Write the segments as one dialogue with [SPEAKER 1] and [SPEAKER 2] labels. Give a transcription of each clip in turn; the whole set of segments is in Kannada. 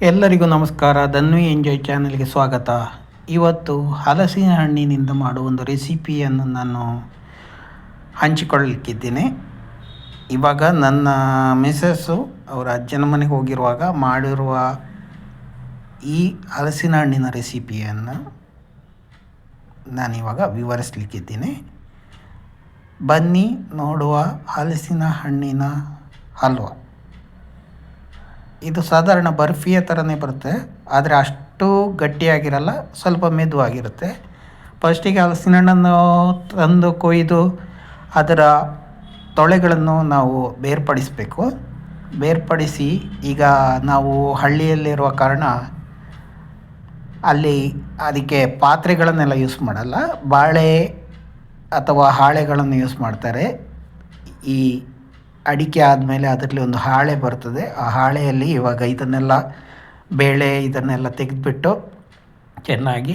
[SPEAKER 1] ಎಲ್ಲರಿಗೂ ನಮಸ್ಕಾರ. ಧನ್ವಿ ಎಂಜಾಯ್ ಚಾನಲ್ಗೆ ಸ್ವಾಗತ. ಇವತ್ತು ಹಲಸಿನ ಹಣ್ಣಿನಿಂದ ಮಾಡುವ ಒಂದು ರೆಸಿಪಿಯನ್ನು ನಾನು ಹಂಚಿಕೊಳ್ಳಲಿಕ್ಕಿದ್ದೇನೆ. ಇವಾಗ ನನ್ನ ಮಿಸಸ್ಸು ಅವರ ಅಜ್ಜನ ಮನೆಗೆ ಹೋಗಿರುವಾಗ ಮಾಡಿರುವ ಈ ಹಲಸಿನ ಹಣ್ಣಿನ ರೆಸಿಪಿಯನ್ನು ನಾನಿವಾಗ ವಿವರಿಸಲಿಕ್ಕಿದ್ದೀನಿ. ಬನ್ನಿ ನೋಡುವ ಹಲಸಿನ ಹಣ್ಣಿನ ಹಲ್ವ. ಇದು ಸಾಧಾರಣ ಬರ್ಫಿಯ ಥರನೇ ಬರುತ್ತೆ, ಆದರೆ ಅಷ್ಟು ಗಟ್ಟಿಯಾಗಿರಲ್ಲ, ಸ್ವಲ್ಪ ಮೆದುವಾಗಿರುತ್ತೆ. ಫಸ್ಟಿಗೆ ಹಲಸಿನ ಹಣ್ಣನ್ನು ತಂದು ಕೊಯ್ದು ಅದರ ತೊಳೆಗಳನ್ನು ನಾವು ಬೇರ್ಪಡಿಸಬೇಕು. ಬೇರ್ಪಡಿಸಿ ಈಗ ನಾವು ಹಳ್ಳಿಯಲ್ಲಿರುವ ಕಾರಣ ಅಲ್ಲಿ ಅದಕ್ಕೆ ಪಾತ್ರೆಗಳನ್ನೆಲ್ಲ ಯೂಸ್ ಮಾಡಲ್ಲ, ಬಾಳೆ ಅಥವಾ ಹಾಳೆಗಳನ್ನು ಯೂಸ್ ಮಾಡ್ತಾರೆ. ಈ ಅಡಿಕೆ ಆದಮೇಲೆ ಅದರಲ್ಲಿ ಒಂದು ಹಾಳೆ ಬರ್ತದೆ. ಆ ಹಾಳೆಯಲ್ಲಿ ಇವಾಗ ಇದನ್ನೆಲ್ಲ ಬೇಳೆ ಇದನ್ನೆಲ್ಲ ತೆಗೆದುಬಿಟ್ಟು ಚೆನ್ನಾಗಿ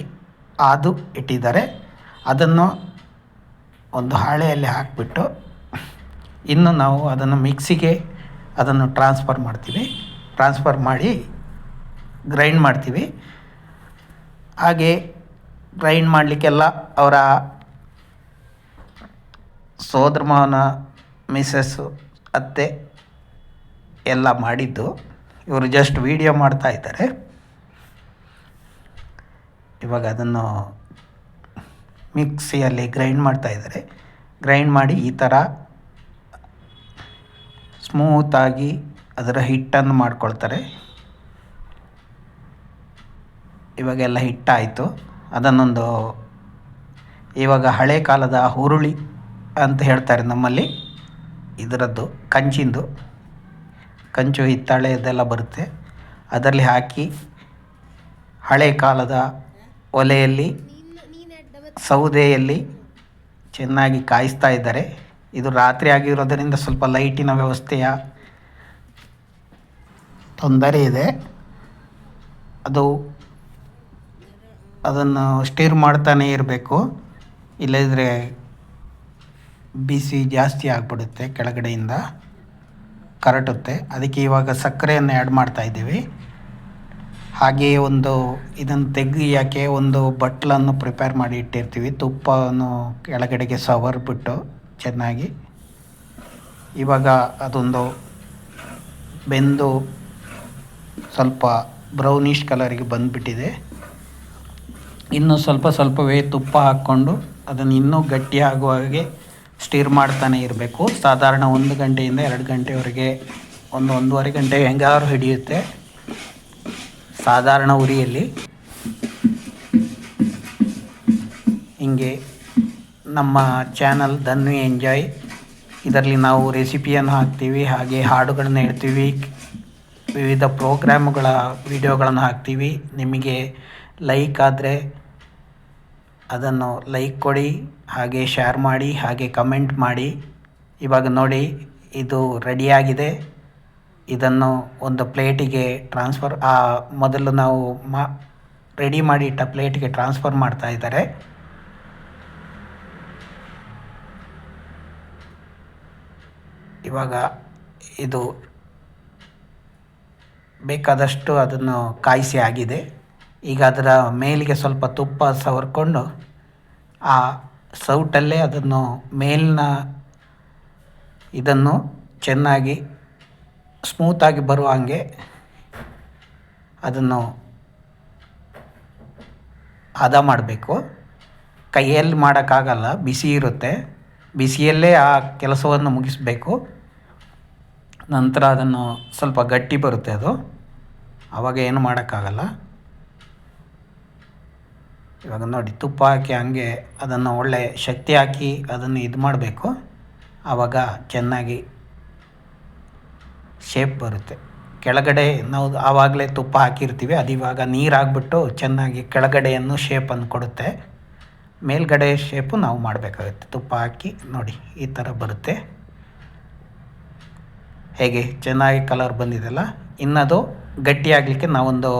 [SPEAKER 1] ಆದು ಇಟ್ಟಿದ್ದಾರೆ. ಅದನ್ನು ಒಂದು ಹಾಳೆಯಲ್ಲಿ ಹಾಕಿಬಿಟ್ಟು ಇನ್ನು ನಾವು ಅದನ್ನು ಮಿಕ್ಸಿಗೆ ಅದನ್ನು ಟ್ರಾನ್ಸ್ಫರ್ ಮಾಡ್ತೀವಿ. ಟ್ರಾನ್ಸ್ಫರ್ ಮಾಡಿ ಗ್ರೈಂಡ್ ಮಾಡ್ತೀವಿ. ಹಾಗೆ ಗ್ರೈಂಡ್ ಮಾಡಲಿಕ್ಕೆಲ್ಲ ಅವರ ಸೋದರ ಮಾವನ ಮಿಸ್ಸಸ್ಸು ಅತ್ತೆ ಎಲ್ಲ ಮಾಡಿದ್ದು. ಇವರು ಜಸ್ಟ್ ವಿಡಿಯೋ ಮಾಡ್ತಾ ಇದ್ದಾರೆ. ಇವಾಗ ಅದನ್ನು ಮಿಕ್ಸಿಯಲ್ಲಿ ಗ್ರೈಂಡ್ ಮಾಡ್ತಾ ಇದ್ದಾರೆ. ಗ್ರೈಂಡ್ ಮಾಡಿ ಈ ಥರ ಸ್ಮೂತಾಗಿ ಅದರ ಹಿಟ್ಟನ್ನು ಮಾಡ್ಕೊಳ್ತಾರೆ. ಇವಾಗೆಲ್ಲ ಹಿಟ್ಟಾಯಿತು. ಅದನ್ನೊಂದು ಇವಾಗ ಹಳೆ ಕಾಲದ ಹುರುಳಿ ಅಂತ ಹೇಳ್ತಾರೆ ನಮ್ಮಲ್ಲಿ. ಇದರದ್ದು ಕಂಚಿಂದು. ಕಂಚು ಹಿತ್ತಾಳೆ ಇದೆಲ್ಲ ಬರುತ್ತೆ. ಅದರಲ್ಲಿ ಹಾಕಿ ಹಳೆ ಕಾಲದ ಒಲೆಯಲ್ಲಿ ಸೌದೆಯಲ್ಲಿ ಚೆನ್ನಾಗಿ ಕಾಯಿಸ್ತಾ ಇದ್ದಾರೆ. ಇದು ರಾತ್ರಿ ಆಗಿರೋದರಿಂದ ಸ್ವಲ್ಪ ಲೈಟಿನ ವ್ಯವಸ್ಥೆಯ ತೊಂದರೆ ಇದೆ. ಅದು ಅದನ್ನು ಸ್ಟೀರ್ ಮಾಡ್ತಾನೇ ಇರಬೇಕು. ಇಲ್ಲದಿದ್ದರೆ ಬಿಸಿ ಜಾಸ್ತಿ ಆಗಿಬಿಡುತ್ತೆ, ಕೆಳಗಡೆಯಿಂದ ಕರಟುತ್ತೆ. ಅದಕ್ಕೆ ಇವಾಗ ಸಕ್ಕರೆಯನ್ನು ಆ್ಯಡ್ ಮಾಡ್ತಾ ಇದ್ದೀವಿ. ಹಾಗೆಯೇ ಒಂದು ಇದನ್ನು ತೆಗಿಯೋಕ್ಕೆ ಒಂದು ಬಟ್ಲನ್ನು ಪ್ರಿಪೇರ್ ಮಾಡಿ ಇಟ್ಟಿರ್ತೀವಿ. ತುಪ್ಪವನ್ನು ಕೆಳಗಡೆಗೆ ಸವರ್ಬಿಟ್ಟು ಚೆನ್ನಾಗಿ. ಇವಾಗ ಅದೊಂದು ಬೆಂದು ಸ್ವಲ್ಪ ಬ್ರೌನಿಷ್ ಕಲರಿಗೆ ಬಂದುಬಿಟ್ಟಿದೆ. ಇನ್ನು ಸ್ವಲ್ಪ ಸ್ವಲ್ಪವೇ ತುಪ್ಪ ಹಾಕ್ಕೊಂಡು ಅದನ್ನು ಇನ್ನೂ ಗಟ್ಟಿ ಆಗುವ ಹಾಗೆ ಸ್ಟೀರ್ ಮಾಡ್ತಾನೆ ಇರಬೇಕು. ಸಾಧಾರಣ ಒಂದು ಗಂಟೆಯಿಂದ ಎರಡು ಗಂಟೆವರೆಗೆ ಒಂದು ಒಂದೂವರೆ ಗಂಟೆ ಹೆಂಗಾರು ಹಿಡಿಯುತ್ತೆ. ಸಾಧಾರಣ ಉರಿಯಲ್ಲಿ. ಹಿಂಗೆ ನಮ್ಮ ಚಾನಲ್ ಧನ್ವಿ ಎಂಜಾಯ್. ಇದರಲ್ಲಿ ನಾವು ರೆಸಿಪಿಯನ್ನು ಹಾಕ್ತೀವಿ, ಹಾಗೆ ಹಾಡುಗಳನ್ನು ಹೇಳ್ತೀವಿ, ವಿವಿಧ ಪ್ರೋಗ್ರಾಮ್ಗಳ ವಿಡಿಯೋಗಳನ್ನು ಹಾಕ್ತೀವಿ. ನಿಮಗೆ ಲೈಕ್ ಆದರೆ ಅದನ್ನು ಲೈಕ್ ಕೊಡಿ. ಹಾಗೆ ಶೇರ್ ಮಾಡಿ, ಹಾಗೆ ಕಮೆಂಟ್ ಮಾಡಿ. ಇವಾಗ ನೋಡಿ, ಇದು ರೆಡಿಯಾಗಿದೆ ಇದನ್ನು ಒಂದು ಪ್ಲೇಟಿಗೆ ಟ್ರಾನ್ಸ್ಫರ್ ಆ, ಮೊದಲು ನಾವು ಮಾ ರೆಡಿ ಮಾಡಿ ಇಟ್ಟ ಪ್ಲೇಟಿಗೆ ಟ್ರಾನ್ಸ್ಫರ್ ಮಾಡ್ತಾ ಇದ್ದಾರೆ. ಇವಾಗ ಇದು ಬೇಕಾದಷ್ಟು ಅದನ್ನು ಕಾಯಿಸಿ ಆಗಿದೆ. ಈಗ ಅದರ ಮೇಲಿಗೆ ಸ್ವಲ್ಪ ತುಪ್ಪ ಸವರ್ಕೊಂಡು, ಆ ಸೌಟಲ್ಲೇ ಅದನ್ನು ಮೇಲಿನ ಇದನ್ನು ಚೆನ್ನಾಗಿ ಸ್ಮೂತಾಗಿ ಬರುವ ಹಾಗೆ ಅದನ್ನು ಹದ ಮಾಡಬೇಕು. ಕೈಯಲ್ಲಿ ಮಾಡೋಕ್ಕಾಗಲ್ಲ, ಬಿಸಿ ಇರುತ್ತೆ. ಬಿಸಿಯಲ್ಲೇ ಆ ಕೆಲಸವನ್ನು ಮುಗಿಸಬೇಕು. ನಂತರ ಅದನ್ನು ಸ್ವಲ್ಪ ಗಟ್ಟಿ ಬರುತ್ತೆ ಅದು. ಆವಾಗ ಏನು ಮಾಡೋಕ್ಕಾಗಲ್ಲ. ಇವಾಗ ನೋಡಿ ತುಪ್ಪ ಹಾಕಿ ಹಂಗೆ ಅದನ್ನು ಒಳ್ಳೆ ಶಕ್ತಿ ಹಾಕಿ ಅದನ್ನು ಇದು ಮಾಡಬೇಕು. ಆವಾಗ ಚೆನ್ನಾಗಿ ಶೇಪ್ ಬರುತ್ತೆ. ಕೆಳಗಡೆ ನಾವು ಆವಾಗಲೇ ತುಪ್ಪ ಹಾಕಿರ್ತೀವಿ, ಅದು ಇವಾಗ ನೀರು ಹಾಕ್ಬಿಟ್ಟು ಚೆನ್ನಾಗಿ ಕೆಳಗಡೆಯನ್ನು ಶೇಪನ್ನು ಕೊಡುತ್ತೆ. ಮೇಲ್ಗಡೆ ಶೇಪು ನಾವು ಮಾಡಬೇಕಾಗುತ್ತೆ. ತುಪ್ಪ ಹಾಕಿ ನೋಡಿ, ಈ ಥರ ಬರುತ್ತೆ. ಹೇಗೆ? ಚೆನ್ನಾಗಿ ಕಲರ್ ಬಂದಿದೆಲ್ಲ ಇನ್ನದು ಗಟ್ಟಿಯಾಗಲಿಕ್ಕೆ ನಾವೊಂದು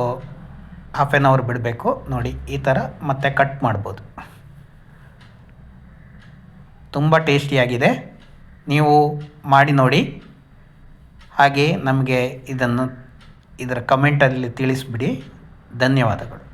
[SPEAKER 1] ಹಾಫ್ ಆನ್ ಅವರ್ ಬಿಡಬೇಕು. ನೋಡಿ, ಈ ಥರ ಮತ್ತೆ ಕಟ್ ಮಾಡ್ಬೋದು. ತುಂಬ ಟೇಸ್ಟಿಯಾಗಿದೆ ನೀವು ಮಾಡಿ ನೋಡಿ. ಹಾಗೆ ನಮಗೆ ಇದನ್ನು, ಇದರ ಕಮೆಂಟಲ್ಲಿ ತಿಳಿಸ್ಬಿಡಿ. ಧನ್ಯವಾದಗಳು.